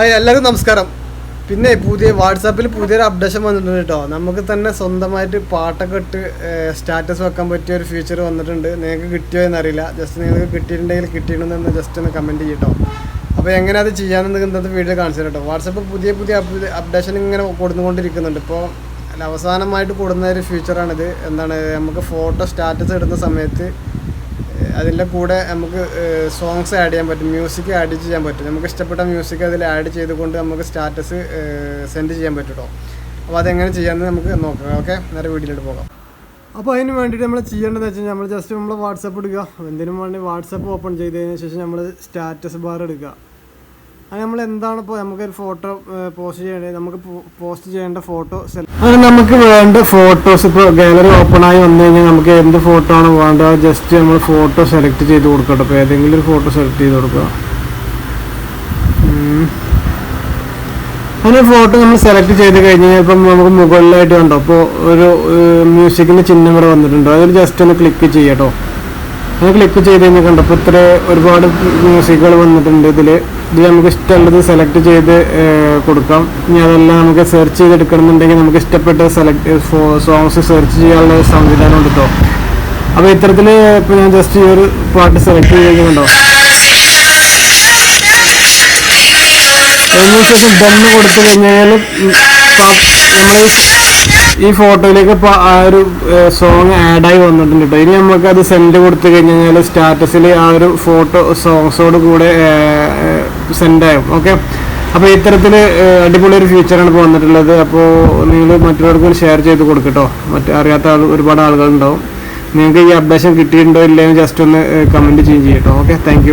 എല്ലാവർക്കും നമസ്കാരം. പിന്നെ പുതിയ വാട്സാപ്പിൽ പുതിയൊരു അപ്ഡേഷൻ വന്നിട്ടുണ്ട് കേട്ടോ. നമുക്ക് തന്നെ സ്വന്തമായിട്ട് പാട്ടൊക്കെ ഇട്ട് സ്റ്റാറ്റസ് വെക്കാൻ പറ്റിയ ഒരു ഫീച്ചർ വന്നിട്ടുണ്ട്. നിങ്ങൾക്ക് കിട്ടിയോ എന്നറിയില്ല. ജസ്റ്റ് നിങ്ങൾക്ക് കിട്ടിയിട്ടുണ്ടെങ്കിൽ കിട്ടിയിട്ടുണ്ടെന്ന് ജസ്റ്റ് ഒന്ന് കമന്റ് ചെയ്യട്ടോ. അപ്പോൾ എങ്ങനെ അത് ചെയ്യാമെന്ന് ഇന്നത്തെ വീഡിയോ കാണിച്ചു കേട്ടോ വാട്സപ്പ് പുതിയ പുതിയ അപ്ഡേഷൻ ഇങ്ങനെ കൊടുന്നുകൊണ്ടിരിക്കുന്നുണ്ട്. ഇപ്പോൾ അവസാനമായിട്ട് കൊടുക്കുന്ന ഒരു ഫീച്ചറാണിത് എന്താണ് നമുക്ക് ഫോട്ടോ സ്റ്റാറ്റസ് ഇടുന്ന സമയത്ത് അതിന്റെ കൂടെ നമുക്ക് സോങ്സ് ആഡ് ചെയ്യാൻ പറ്റും മ്യൂസിക് ആഡ് ചെയ്യാൻ പറ്റും. നമുക്ക് ഇഷ്ടപ്പെട്ട മ്യൂസിക് അതിൽ ആഡ് ചെയ്തുകൊണ്ട് നമുക്ക് സ്റ്റാറ്റസ് സെൻഡ് ചെയ്യാൻ പറ്റും കേട്ടോ അപ്പോൾ അതെങ്ങനെ ചെയ്യാമെന്ന് നമുക്ക് നോക്കാം. ഓക്കെ നേരെ വീട്ടിലോട്ട് പോകാം. അപ്പോൾ അതിന് വേണ്ടിയിട്ട് നമ്മൾ ചെയ്യേണ്ടതെന്ന് വെച്ച് കഴിഞ്ഞാൽ നമ്മൾ ജസ്റ്റ് നമ്മൾ വാട്സപ്പ് എടുക്കുക എന്തിനും വേണ്ടി വാട്സപ്പ് ഓപ്പൺ ചെയ്തതിന് ശേഷം നമ്മൾ സ്റ്റാറ്റസ് ബാർ എടുക്കുക അത് നമ്മൾ എന്താണ് ഇപ്പോൾ നമുക്കൊരു ഫോട്ടോ പോസ്റ്റ് ചെയ്യേണ്ടത് നമുക്ക് പോസ്റ്റ് ചെയ്യേണ്ട ഫോട്ടോ അങ്ങനെ നമുക്ക് വേണ്ട ഫോട്ടോസ് ഇപ്പോൾ ഗാലറി ഓപ്പൺ ആയി വന്നു കഴിഞ്ഞാൽ നമുക്ക് എന്ത് ഫോട്ടോ ആണ് വേണ്ടത്? ജസ്റ്റ് നമ്മൾ ഫോട്ടോ സെലക്ട് ചെയ്ത് കൊടുക്കട്ടെ അപ്പോൾ ഏതെങ്കിലും ഒരു ഫോട്ടോ സെലക്ട് ചെയ്ത് കൊടുക്കുക. അങ്ങനെ ഫോട്ടോ നമ്മൾ സെലക്ട് ചെയ്ത് കഴിഞ്ഞ് കഴിഞ്ഞാൽ ഇപ്പം നമുക്ക് മുകളിലായിട്ട് കണ്ടോ? അപ്പോൾ ഒരു മ്യൂസിക്കിന്റെ ചിഹ്നം ഇവിടെ വന്നിട്ടുണ്ട്. അതിൽ ജസ്റ്റ് ഒന്ന് ക്ലിക്ക് ചെയ്യട്ടോ അങ്ങനെ ക്ലിക്ക് ചെയ്ത് കഴിഞ്ഞാൽ കണ്ടോ? അപ്പോൾ ഇത്ര ഒരുപാട് മ്യൂസിക്കുകൾ വന്നിട്ടുണ്ട് ഇതിൽ ഇതിൽ നമുക്ക് ഇഷ്ടമുള്ളത് സെലക്ട് ചെയ്ത് കൊടുക്കാം. ഇനി അതെല്ലാം നമുക്ക് സെർച്ച് ചെയ്ത് ചെയ്തെടുക്കണമെന്നുണ്ടെങ്കിൽ നമുക്ക് ഇഷ്ടപ്പെട്ട സെലക്ട് സോങ്സ് സെർച്ച് ചെയ്യാനുള്ള സംവിധാനം ഉണ്ട് കേട്ടോ അപ്പോൾ ഇപ്പോൾ ഞാൻ ജസ്റ്റ് ഈ ഒരു പാട്ട് സെലക്ട് ചെയ്യുന്നുണ്ടോ അതിന് ശേഷം ഡണ്ണ് കൊടുത്തു കഴിഞ്ഞാൽ നമ്മൾ ഈ ഫോട്ടോയിലേക്ക് ഇപ്പോൾ ആ ഒരു സോങ് ആഡായി വന്നിട്ടുണ്ട് കേട്ടോ ഇനി നമുക്ക് അത് സെൻഡ് കൊടുത്തു കഴിഞ്ഞാൽ സ്റ്റാറ്റസിൽ ആ ഒരു ഫോട്ടോ സോങ്സോട് കൂടെ സെൻഡ് ആവും ഓക്കെ അപ്പോൾ ഇത്തരത്തിൽ അടിപൊളി ഒരു ഫീച്ചറാണ് ഇപ്പോൾ വന്നിട്ടുള്ളത്. അപ്പോൾ നിങ്ങൾ മറ്റുള്ളവർക്കും ഷെയർ ചെയ്ത് കൊടുക്കട്ടോ. മറ്റ് അറിയാത്ത ആൾ ഒരുപാട് ആളുകളുണ്ടാവും. നിങ്ങൾക്ക് ഈ അപ്ഡേഷൻ കിട്ടിയിട്ടുണ്ടോ ഇല്ലയോ ജസ്റ്റ് ഒന്ന് കമന്റ് ചെയ്യും ചെയ്യട്ടോ. Okay thank